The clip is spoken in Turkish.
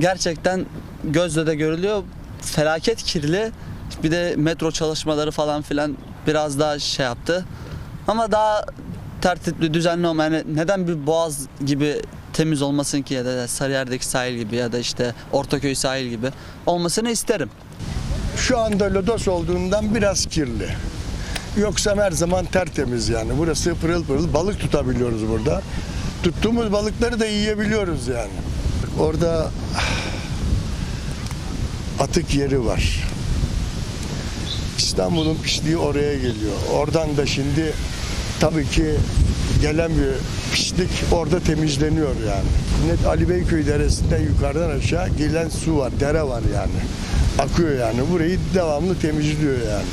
gerçekten gözle de görülüyor. Felaket kirli. Bir de metro çalışmaları falan filan biraz daha şey yaptı. Ama daha tertipli, düzenli olma. Yani neden bir boğaz gibi temiz olmasın ki ya da Sarıyer'deki sahil gibi ya da işte Ortaköy sahil gibi olmasını isterim. Şu anda lodos olduğundan biraz kirli. Yoksa her zaman tertemiz yani. Burası pırıl pırıl balık tutabiliyoruz burada. Tuttuğumuz balıkları da yiyebiliyoruz yani. Orada atık yeri var. İstanbul'un pisliği oraya geliyor. Oradan da şimdi tabii ki gelen bir pislik orada temizleniyor yani. Net Ali Beyköy Deresi'nden yukarıdan aşağı gelen su var, dere var yani. Akıyor yani. Burayı devamlı temizliyor yani.